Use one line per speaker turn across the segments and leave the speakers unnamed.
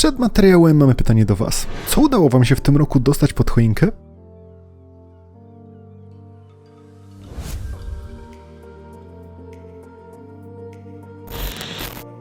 Przed materiałem mamy pytanie do Was. Co udało Wam się w tym roku dostać pod choinkę?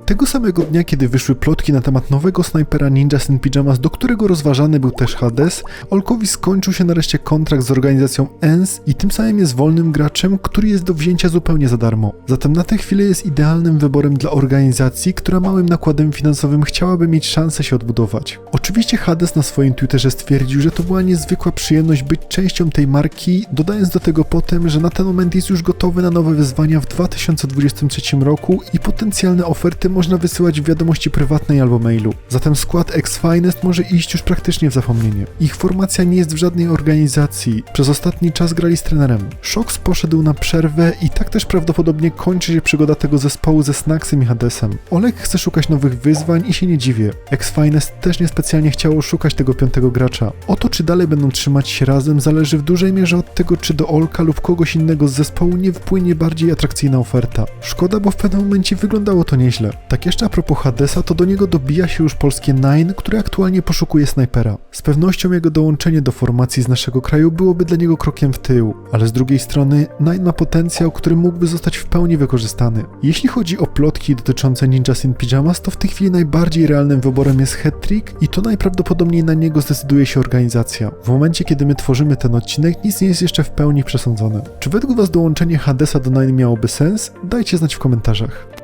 Tego samego dnia, kiedy wyszły plotki na temat nowego snajpera Ninja Sin Pyjamas, do którego rozważany był też Hades, Olkowi skończył się nareszcie kontrakt z organizacją ENS i tym samym jest wolnym graczem, który jest do wzięcia zupełnie za darmo. Zatem na tę chwilę jest idealnym wyborem dla organizacji, która małym nakładem finansowym chciałaby mieć szansę się odbudować. Oczywiście Hades na swoim Twitterze stwierdził, że to była niezwykła przyjemność być częścią tej marki, dodając do tego potem, że na ten moment jest już gotowy na nowe wyzwania w 2023 roku i potencjalne oferty można wysyłać w wiadomości prywatnej albo mailu. Zatem skład X-Finest może iść już praktycznie w zapomnienie. Ich formacja nie jest w żadnej organizacji. Przez ostatni czas grali z trenerem. Shox poszedł na przerwę i tak też prawdopodobnie kończy się przygoda tego zespołu ze Snacksem i Hadesem. Olek chce szukać nowych wyzwań i się nie dziwię. X-Finest też niespecjalnie chciało szukać tego piątego gracza. O to, czy dalej będą trzymać się razem, zależy w dużej mierze od tego, czy do Olka lub kogoś innego z zespołu nie wpłynie bardziej atrakcyjna oferta. Szkoda, bo w pewnym momencie wyglądało to nieźle. Tak jeszcze a propos Hadesa, to do niego dobija się już polskie Nine, które aktualnie poszukuje snajpera. Z pewnością jego dołączenie do formacji z naszego kraju byłoby dla niego krokiem w tył, ale z drugiej strony Nine ma potencjał, który mógłby zostać w pełni wykorzystany. Jeśli chodzi o plotki dotyczące Ninjas in Pyjamas, to w tej chwili najbardziej realnym wyborem jest Hattrick i to najprawdopodobniej na niego zdecyduje się organizacja. W momencie, kiedy my tworzymy ten odcinek, nic nie jest jeszcze w pełni przesądzone. Czy według Was dołączenie Hadesa do Nine miałoby sens? Dajcie znać w komentarzach.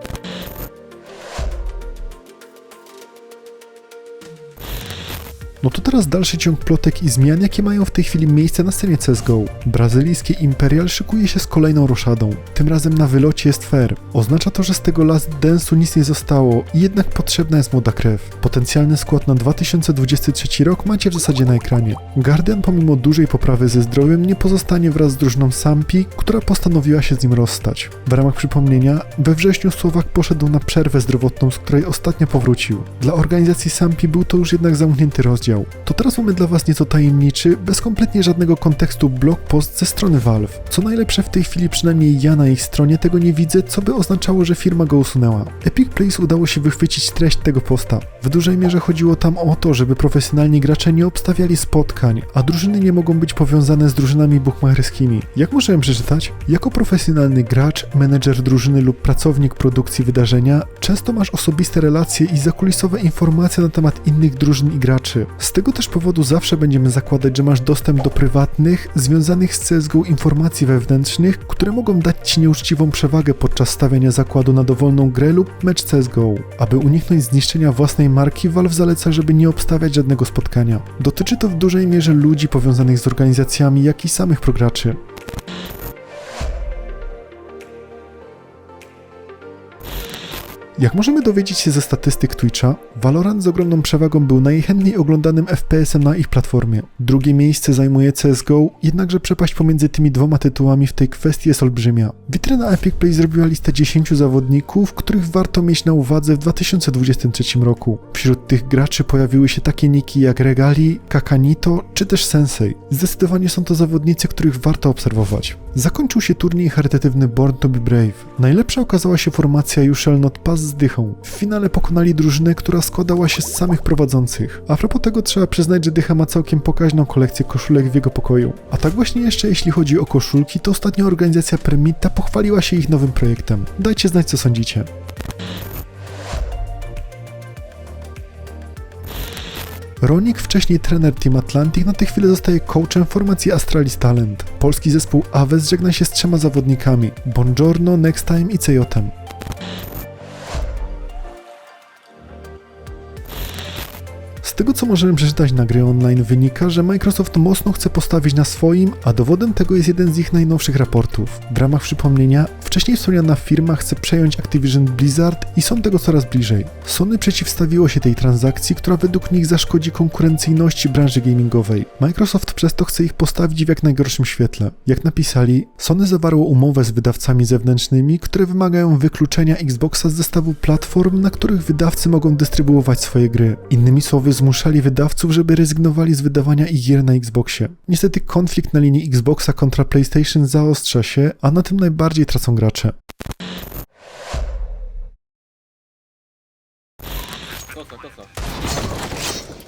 No to teraz dalszy ciąg plotek i zmian, jakie mają w tej chwili miejsce na scenie CSGO. Brazylijskie Imperial szykuje się z kolejną roszadą. Tym razem na wylocie jest fair. Oznacza to, że z tego Last Dance'u nic nie zostało i jednak potrzebna jest młoda krew. Potencjalny skład na 2023 rok macie w zasadzie na ekranie. Guardian pomimo dużej poprawy ze zdrowiem nie pozostanie wraz z drużyną Sampi, która postanowiła się z nim rozstać. W ramach przypomnienia, we wrześniu Słowak poszedł na przerwę zdrowotną, z której ostatnio powrócił. Dla organizacji Sampi był to już jednak zamknięty rozdział. To teraz mamy dla Was nieco tajemniczy, bez kompletnie żadnego kontekstu blog post ze strony Valve. Co najlepsze w tej chwili przynajmniej ja na ich stronie tego nie widzę, co by oznaczało, że firma go usunęła. Epic Place udało się wychwycić treść tego posta. W dużej mierze chodziło tam o to, żeby profesjonalni gracze nie obstawiali spotkań, a drużyny nie mogą być powiązane z drużynami bukmacherskimi. Jak możemy przeczytać? Jako profesjonalny gracz, menedżer drużyny lub pracownik produkcji wydarzenia, często masz osobiste relacje i zakulisowe informacje na temat innych drużyn i graczy. Z tego też powodu zawsze będziemy zakładać, że masz dostęp do prywatnych, związanych z CSGO informacji wewnętrznych, które mogą dać Ci nieuczciwą przewagę podczas stawiania zakładu na dowolną grę lub mecz CSGO. Aby uniknąć zniszczenia własnej marki, Valve zaleca, żeby nie obstawiać żadnego spotkania. Dotyczy to w dużej mierze ludzi powiązanych z organizacjami, jak i samych prograczy. Jak możemy dowiedzieć się ze statystyk Twitcha, Valorant z ogromną przewagą był najchętniej oglądanym FPS-em na ich platformie. Drugie miejsce zajmuje CSGO, jednakże przepaść pomiędzy tymi dwoma tytułami w tej kwestii jest olbrzymia. Witryna Epic Play zrobiła listę 10 zawodników, których warto mieć na uwadze w 2023 roku. Wśród tych graczy pojawiły się takie niki jak Regali, Kakanito czy też Sensei. Zdecydowanie są to zawodnicy, których warto obserwować. Zakończył się turniej charytatywny Born to be Brave. Najlepsza okazała się formacja You Shall Not Pass z Dychą. W finale pokonali drużynę, która składała się z samych prowadzących. A propos tego trzeba przyznać, że Dycha ma całkiem pokaźną kolekcję koszulek w jego pokoju. A tak właśnie jeszcze jeśli chodzi o koszulki, to ostatnio organizacja Premita pochwaliła się ich nowym projektem. Dajcie znać co sądzicie. Ronik, wcześniej trener Team Atlantic, na tę chwilę zostaje coachem formacji Astralis Talent. Polski zespół Aves żegna się z trzema zawodnikami: Bongiorno, Next Time i Cejotem. Z tego co możemy przeczytać na gry online wynika, że Microsoft mocno chce postawić na swoim, a dowodem tego jest jeden z ich najnowszych raportów. W ramach przypomnienia, wcześniej wspomniana firma chce przejąć Activision Blizzard i są tego coraz bliżej. Sony przeciwstawiło się tej transakcji, która według nich zaszkodzi konkurencyjności branży gamingowej. Microsoft przez to chce ich postawić w jak najgorszym świetle. Jak napisali, Sony zawarło umowę z wydawcami zewnętrznymi, które wymagają wykluczenia Xboxa z zestawu platform, na których wydawcy mogą dystrybuować swoje gry. Innymi słowy, zmuszali wydawców, żeby rezygnowali z wydawania ich gier na Xboxie. Niestety konflikt na linii Xboxa kontra PlayStation zaostrza się, a na tym najbardziej tracą gracze.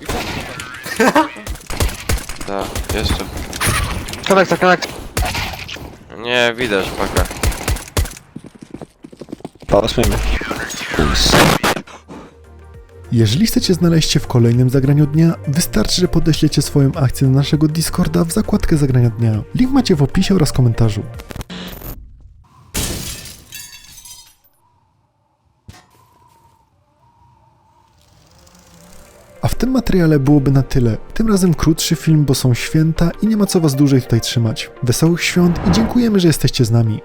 I.
Tak, jeszcze.
Konekta, konekta.
Nie, widać paka.
Patrzmy.
Jeżeli chcecie znaleźć się w kolejnym zagraniu dnia, wystarczy, że podeślecie swoją akcję na naszego Discorda w zakładkę zagrania dnia. Link macie w opisie oraz komentarzu. A w tym materiale byłoby na tyle. Tym razem krótszy film, bo są święta i nie ma co was dłużej tutaj trzymać. Wesołych świąt i dziękujemy, że jesteście z nami.